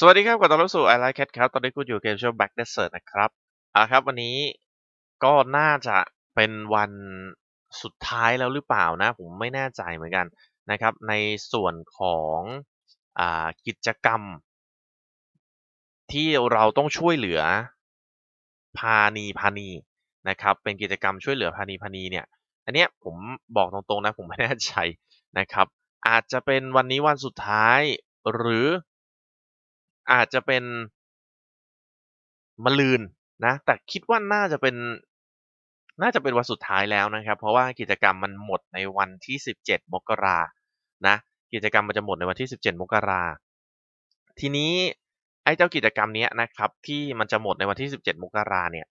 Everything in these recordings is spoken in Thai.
สวัสดีครับขอต้อนรับสู่ I Like Cat ครับตอนนี้คุณอยู่เกมช่วง Back Desert นะครับอ่าครับ วันนี้ก็น่าจะเป็นวันสุดท้ายแล้วหรือเปล่านะ ผมไม่แน่ใจเหมือนกันนะครับ ในส่วนของอ่ากิจกรรม ที่เราต้องช่วยเหลือพาณีพาณีนะครับ เป็นกิจกรรมช่วยเหลือพาณีพาณีเนี่ย อันเนี้ยผมบอกตรงๆนะผมไม่แน่ใจนะครับ อาจจะเป็นวันนี้วันสุดท้ายหรือ อาจจะเป็นมะรืนนะ แต่คิดว่าน่าจะเป็น น่าจะเป็นวันสุดท้ายแล้วนะครับ เพราะว่ากิจกรรมมันหมดในวันที่ 17 มกรานะ กิจกรรมมันจะหมดในวันที่ 17 มกรา ทีนี้ไอ้เจ้ากิจกรรมเนี้ยนะครับ ที่มันจะหมดในวันที่ 17 มกราเนี่ย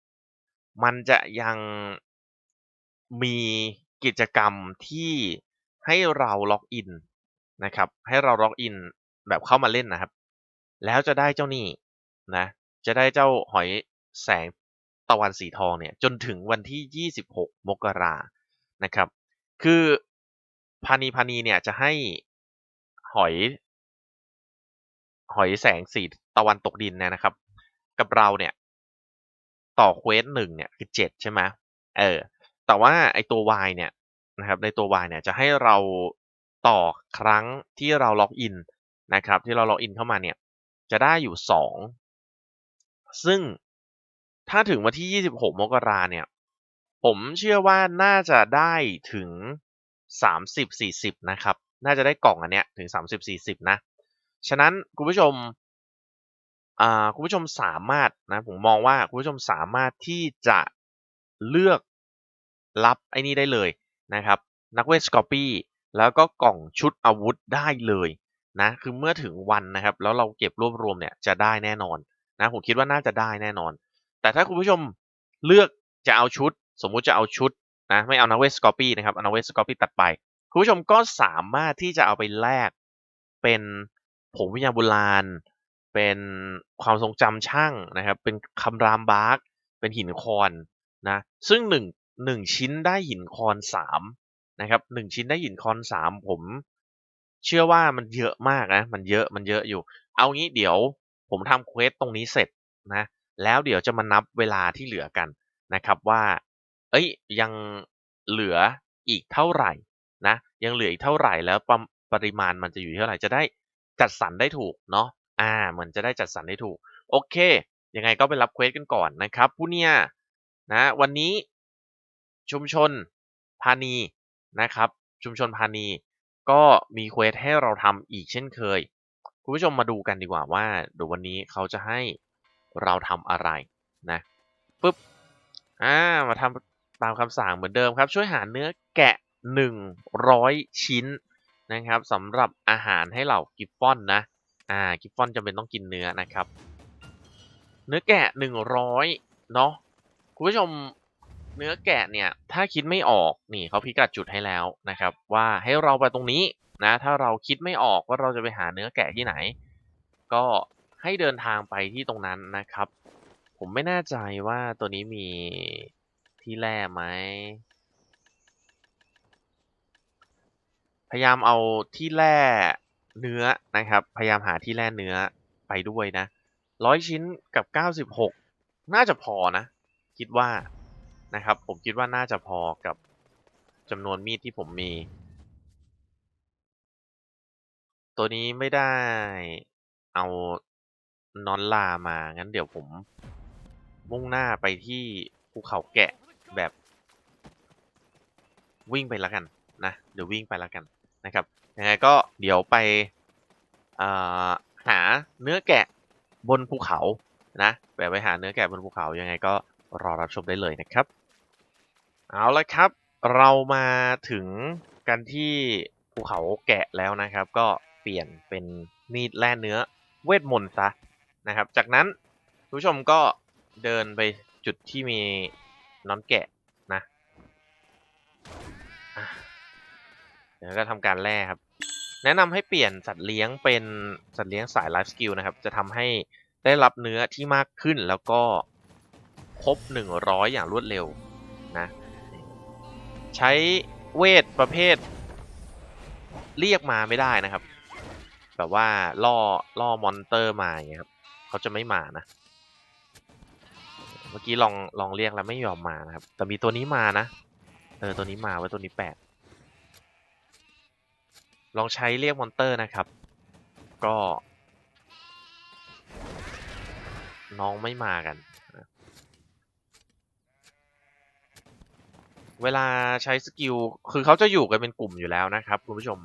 มันจะยังมีกิจกรรมที่ให้เราล็อกอินนะครับ ให้เราล็อกอินแบบเข้ามาเล่นนะครับ แล้วจะได้เจ้านี่นะ จะได้เจ้าหอยแสงตะวันสีทองเนี่ยจนถึงวันที่ 26 มกรานะครับ คือพานีพานีเนี่ยจะให้หอย หอยแสงสีตะวันตกดินเนี่ยนะครับ กับเราเนี่ย ต่อเควสหนึ่งเนี่ยคือเจ็ดใช่ไหมเออ แต่ว่าไอตัว Y เนี่ยนะครับ ในตัว Y เนี่ยจะให้เราต่อครั้งที่เราล็อกอินนะครับ ที่เราล็อกอินเข้ามาเนี่ย จะได้อยู่สองซึ่งถ้าถึงวันที่ 26 มกราเนี่ย ผมเชื่อว่าน่าจะได้ถึง 30-40 นะครับ น่าจะได้กล่องอันเนี้ยถึง 30-40 นะ ฉะนั้นคุณผู้ชมคุณผู้ชมสามารถนะผมมองว่าคุณผู้ชมสามารถที่จะเลือกรับไอ้นี่ได้เลยนะครับนักเวทสกอร์ปี้แล้วก็กล่องชุดอาวุธได้เลย นะคือเมื่อถึงวันนะครับ แล้วเราเก็บรวบรวมเนี่ยจะได้แน่นอนนะผมคิดว่าน่าจะได้แน่นอน แต่ถ้าคุณผู้ชมเลือกจะเอาชุด สมมุติจะเอาชุดนะไม่เอานักเวสกอปี้นะครับเอานักเวสกอปี้ตัดไป คุณผู้ชมก็สามารถที่จะเอาไปแลกเป็นผงวิญญาณโบราณ เป็นความทรงจำช่างนะครับ เป็นคำรามบาร์กเป็นหินคอนนะซึ่งหนึ่งหนึ่งชิ้นได้หินคอนสามนะครับหนึ่งชิ้นได้หินคอนสามผม เชื่อว่ามันเยอะมากนะ มันเยอะ มันเยอะอยู่ เอางี้เดี๋ยวผมทำเควสตรงนี้เสร็จนะ แล้วเดี๋ยวจะมานับเวลาที่เหลือกันนะครับว่า เอ้ย ยังเหลืออีกเท่าไหร่นะ ยังเหลืออีกเท่าไหร่แล้วปปริมาณมันจะอยู่เท่าไหร่จะได้จัดสรรได้ถูกเนาะ อ่า มันจะได้จัดสรรได้ถูก โอเค ยังไงก็ไปรับเควสกันก่อนนะครับผู้เนี่ยนะ วันนี้ชุมชนพานีนะครับ ชุมชนพานี ก็มีเควสให้เราทำอีกเช่นเคย คุณผู้ชมมาดูกันดีกว่าว่าเดี๋ยววันนี้เขาจะให้เราทำอะไรนะปุ๊บอ่ามาทำตามคำสั่งเหมือนเดิมครับ ช่วยหาเนื้อแกะ 100 ชิ้นนะครับสำหรับอาหารให้เหล่ากิฟฟอนนะอ่ากิฟฟอนจำเป็นต้องกินเนื้อนะครับ เนื้อแกะ 100เนาะคุณผู้ชม เนื้อแกะเนี่ยถ้าคิดไม่ออกนี่เขาพิกัดจุดให้แล้วนะครับ ว่าให้เราไปตรงนี้นะถ้าเราคิดไม่ออกว่าเราจะไปหาเนื้อแกะที่ไหน ก็ให้เดินทางไปที่ตรงนั้นนะครับ ผมไม่แน่ใจว่าตัวนี้มีที่แร่ไหมพยายามเอาที่แร่เนื้อนะครับ พยายามหาที่แร่เนื้อไปด้วยนะร้อยชิ้นกับเก้าสิบหกน่าจะพอนะ คิดว่า นะครับ ผมคิดว่าน่าจะพอกับจำนวนมีดที่ผมมี ตัวนี้ไม่ได้เอานอนลามา งั้นเดี๋ยวผมมุ่งหน้าไปที่ภูเขาแกะแบบ วิ่งไปแล้วกันนะ เดี๋ยววิ่งไปแล้วกันนะครับ ยังไงก็เดี๋ยวไปหาเนื้อแกะบนภูเขานะแบบไปหาเนื้อแกะบนภูเขายังไงก็รอรับชมได้เลยนะครับ เอาละครับ เรามาถึงกันที่ภูเขาแกะแล้วนะครับ ก็เปลี่ยนเป็นมีดแล่เนื้อเวทมนต์ซะนะครับ จากนั้นผู้ชมก็เดินไปจุดที่มีน้อนแกะนะเดี๋ยวก็ทำการแล่ครับ แนะนำให้เปลี่ยนสัตว์เลี้ยงเป็นสัตว์เลี้ยงสายไลฟ์สกิลนะครับ จะทำให้ได้รับเนื้อที่มากขึ้นแล้วก็ครบ 100 อย่างรวดเร็ว ใช้เวทประเภท เรียกมาไม่ได้นะครับ แบบว่าล่อล่อมอนเตอร์มาอย่างเงี้ยครับเขาจะไม่มานะ เมื่อกี้ลองลองเรียกแล้วไม่ยอมมานะครับ แต่มีตัวนี้มานะเออตัวนี้มาไว้ตัวนี้แปลกลองใช้เรียกมอนเตอร์นะครับ ก็ น้องไม่มากัน เวลาใช้สกิล คือเขาจะอยู่กันเป็นกลุ่มอยู่แล้วนะครับ คุณผู้ชม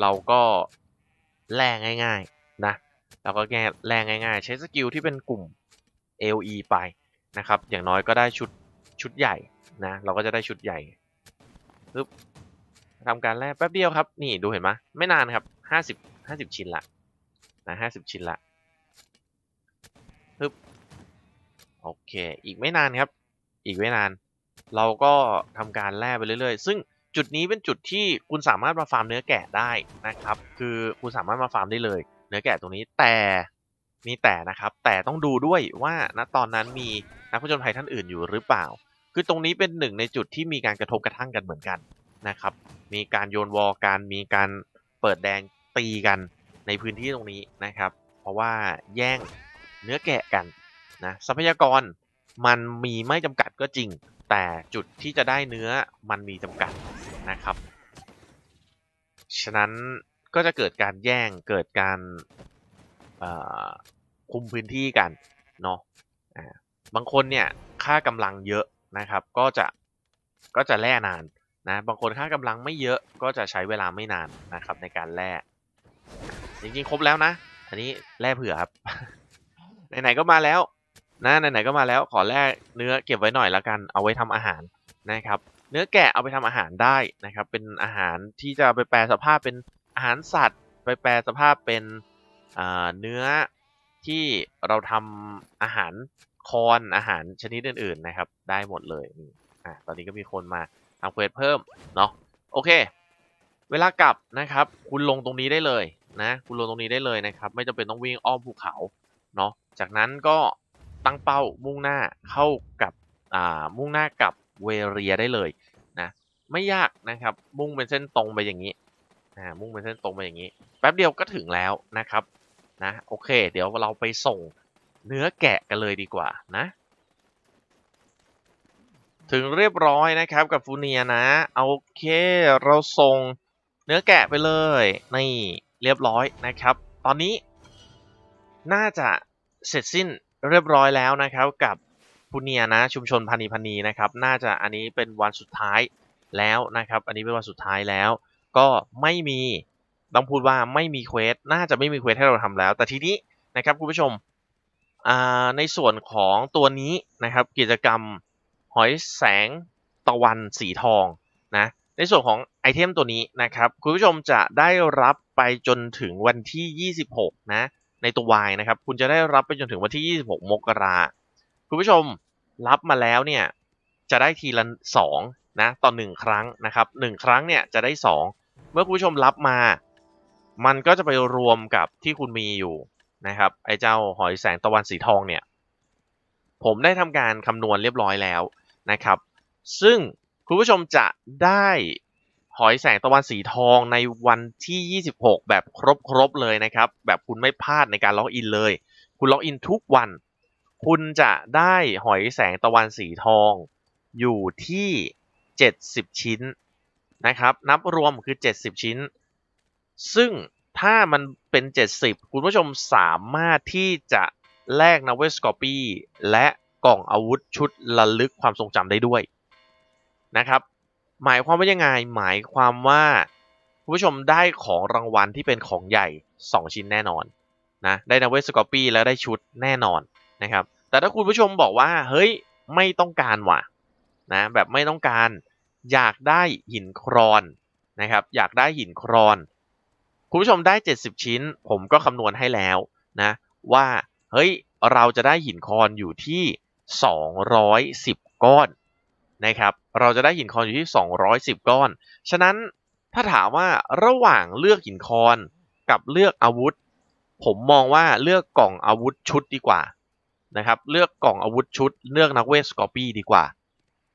เราก็แลกง่าย ๆ นะเราก็แก้แลกง่าย ๆ ใช้สกิลที่เป็นกลุ่ม LE ไปนะครับ อย่างน้อยก็ได้ชุดชุดใหญ่นะ เราก็จะได้ชุดใหญ่ปึ๊บทำการแลกแป๊บเดียวครับ นี่ดูเห็นไหมไม่นานครับห้าสิบห้าสิบชิ้นละนะห้าสิบชิ้นละปึ๊บโอเค อีกไม่นานครับ อีกไม่นาน เราก็ทำการแล่ไปเรื่อยๆ ซึ่งจุดนี้เป็นจุดที่คุณสามารถมาฟาร์มเนื้อแกะได้นะครับ คือคุณสามารถมาฟาร์มได้เลย เนื้อแกะตรงนี้แต่มีแต่นะครับ แต่ต้องดูด้วยว่าณตอนนั้นมีนักผจญภัยท่านอื่นอยู่หรือเปล่า คือตรงนี้เป็นหนึ่งในจุดที่มีการกระทบกระทั่งกันเหมือนกันนะครับ มีการโยนวอลกันมีการเปิดแดงตีกันในพื้นที่ตรงนี้นะครับ เพราะว่าแย่งเนื้อแกะกันนะทรัพยากรมันมีไม่จำกัดก็จริง แต่จุดที่จะได้เนื้อมันมีจำกัดนะครับ ฉะนั้นก็จะเกิดการแย่งเกิดการคุมพื้นที่กันเนาะบางคนเนี่ยค่ากำลังเยอะนะครับ ก็จะก็จะแล่นานนะบางคนค่ากำลังไม่เยอะก็จะใช้เวลาไม่นานนะครับในการแล่จริงๆ ครบแล้วนะ อันนี้แล่เผื่อครับไหนๆก็มาแล้ว นะไหนๆก็มาแล้วขอแลกเนื้อเก็บไว้หน่อยละกัน เอาไว้ทำอาหารนะครับ เนื้อแกะเอาไปทำอาหารได้นะครับ เป็นอาหารที่จะไปแปลสภาพเป็นอาหารสัตว์ ไปแปลสภาพเป็นเนื้อที่เราทำอาหารคอนอาหารชนิดอื่นๆนะครับ ได้หมดเลยอ่าตอนนี้ก็มีคนมาทำเควสเพิ่มเนาะโอเค เวลากลับนะครับ คุณลงตรงนี้ได้เลยนะ คุณลงตรงนี้ได้เลยนะครับ ไม่จำเป็นต้องวิ่งอ้อมภูเขาเนาะจากนั้นก็ ตั้งเป้ามุ่งหน้าเข้ากับอ่ามุ่งหน้ากับเวเรียได้เลยนะไม่ยากนะครับ มุ่งเป็นเส้นตรงไปอย่างนี้อ่ามุ่งเป็นเส้นตรงไปอย่างนี้ แป๊บเดียวก็ถึงแล้วนะครับนะโอเค เดี๋ยวเราไปส่งเนื้อแกะกันเลยดีกว่านะ ถึงเรียบร้อยนะครับกับฟูเนียนะโอเคเราส่งเนื้อแกะไปเลยนี่เรียบร้อยนะครับ ตอนนี้น่าจะเสร็จสิ้น เรียบร้อยแล้วนะครับกับพูเนียนะชุมชนพันีพันีนะครับ น่าจะอันนี้เป็นวันสุดท้ายแล้วนะครับ อันนี้เป็นวันสุดท้ายแล้ว ก็ไม่มีต้องพูดว่าไม่มีเควสน่าจะไม่มีเควสให้เราทำแล้ว แต่ทีนี้นะครับคุณผู้ชมในส่วนของตัวนี้นะครับ กิจกรรมหอยแสงตะวันสีทองนะในส่วนของไอเทมตัวนี้นะครับ คุณผู้ชมจะได้รับไปจนถึงวันที่ 26 นะ ในตัว Y นะครับ คุณจะได้รับไปจนถึงวันที่ 26 มกราคุณผู้ชมรับมาแล้วเนี่ยจะได้ทีละ2นะต่อ1ครั้งนะครับ1ครั้งเนี่ยจะได้ 2 เมื่อคุณผู้ชมรับมา มันก็จะไปรวมกับที่คุณมีอยู่นะครับไอ้เจ้าหอยแสงตะวันสีทองเนี่ยผมได้ทำการคำนวณเรียบร้อยแล้วนะครับ ซึ่งคุณผู้ชมจะได้ หอยแสงตะวันสีทองในวันที่ 26 แบบครบๆเลยนะครับ แบบคุณไม่พลาดในการล็อกอินเลย คุณล็อกอินทุกวัน คุณจะได้หอยแสงตะวันสีทองอยู่ที่ 70 ชิ้นนะครับ นับรวมคือ 70 ชิ้น ซึ่งถ้ามันเป็น 70 คุณผู้ชมสามารถที่จะแลกนาเวสกอปีและกล่องอาวุธชุดระลึกความทรงจำได้ด้วยนะครับ หมายความว่ายังไง หมายความว่าคุณผู้ชมได้ของรางวัลที่เป็นของใหญ่ 2 ชิ้นแน่นอนนะได้นาเวสกอปี้แล้วได้ชุดแน่นอนนะครับแต่ถ้าคุณผู้ชมบอกว่าเฮ้ยไม่ต้องการว่ะนะแบบไม่ต้องการอยากได้หินครอนนะครับอยากได้หินครอน คุณผู้ชมได้ 70 ชิ้น ผมก็คำนวณให้แล้วนะว่าเฮ้ยเราจะได้หินครอนอยู่ที่ 210 ก้อนนะครับ เราจะได้หินคอนอยู่ที่ 210 ก้อน ฉะนั้นถ้าถามว่าระหว่างเลือกหินคอนกับเลือกอาวุธ ผมมองว่าเลือกกล่องอาวุธชุดดีกว่านะครับ เลือกกล่องอาวุธชุด เลือกนักเวทสกอร์ปี้ดีกว่า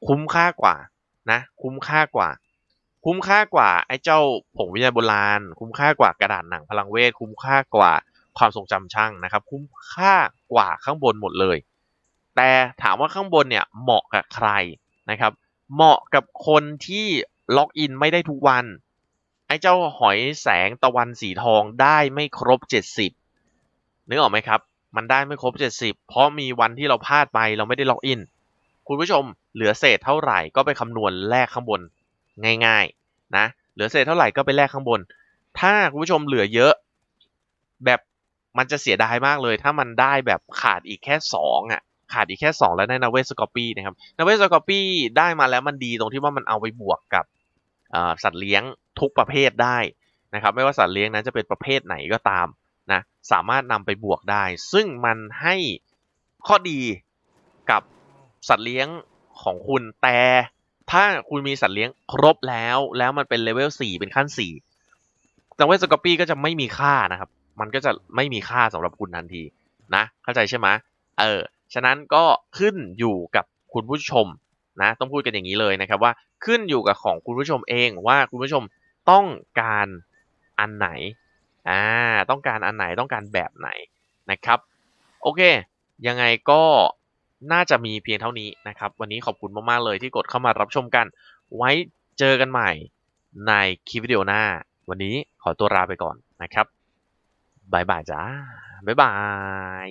คุ้มค่ากว่านะคุ้มค่ากว่า คุ้มค่ากว่าไอ้เจ้าผงวิญญาณโบราณ คุ้มค่ากว่ากระดาษหนังพลังเวท คุ้มค่ากว่าความทรงจำช่างนะครับ คุ้มค่ากว่าข้างบนหมดเลย แต่ถามว่าข้างบนเนี่ยเหมาะกับใครนะครับ เหมาะกับคนที่ล็อกอินไม่ได้ทุกวัน ไอ้เจ้าหอยแสงตะวันสีทองได้ไม่ครบ 70นึกออกไหมครับ มันได้ไม่ครบ 70 เพราะมีวันที่เราพลาดไปเราไม่ได้ล็อกอิน คุณผู้ชมเหลือเศษเท่าไหร่ก็ไปคำนวณแลกข้างบนง่ายๆนะ เหลือเศษเท่าไหร่ก็ไปแลกข้างบน ถ้าคุณผู้ชมเหลือเยอะ แบบมันจะเสียดายมากเลย ถ้ามันได้แบบขาดอีกแค่สองอะ ขาดอีกแค่สองแล้วได้นาเวสกอปปี้นะครับนาเวสกอปปี้ได้มาแล้วมันดีตรงที่ว่ามันเอาไปบวกกับสัตว์เลี้ยงทุกประเภทได้นะครับไม่ว่าสัตว์เลี้ยงนั้นจะเป็นประเภทไหนก็ตามนะสามารถนำไปบวกได้ ซึ่งมันให้ข้อดีกับสัตว์เลี้ยงของคุณแต่ถ้าคุณมีสัตว์เลี้ยงครบแล้ว แล้วมันเป็นเลเวล4เป็นขั้น4จังเวสกอปปี้ก็จะไม่มีค่านะครับ มันก็จะไม่มีค่าสำหรับคุณทันทีนะ เข้าใจใช่ไหมเออ ฉะนั้นก็ขึ้นอยู่กับคุณผู้ชมนะต้องพูดกันอย่างนี้เลยนะครับว่าขึ้นอยู่กับของคุณผู้ชมเองว่าคุณผู้ชมต้องการอันไหนอ่าต้องการอันไหนต้องการแบบไหนนะครับโอเค ยังไงก็น่าจะมีเพียงเท่านี้นะครับ วันนี้ขอบคุณมาก ๆ เลยที่กดเข้ามารับชมกัน ไว้เจอกันใหม่ในคลิปวิดีโอหน้า วันนี้ขอตัวลาไปก่อนนะครับบายบายจ้าบ๊ายบาย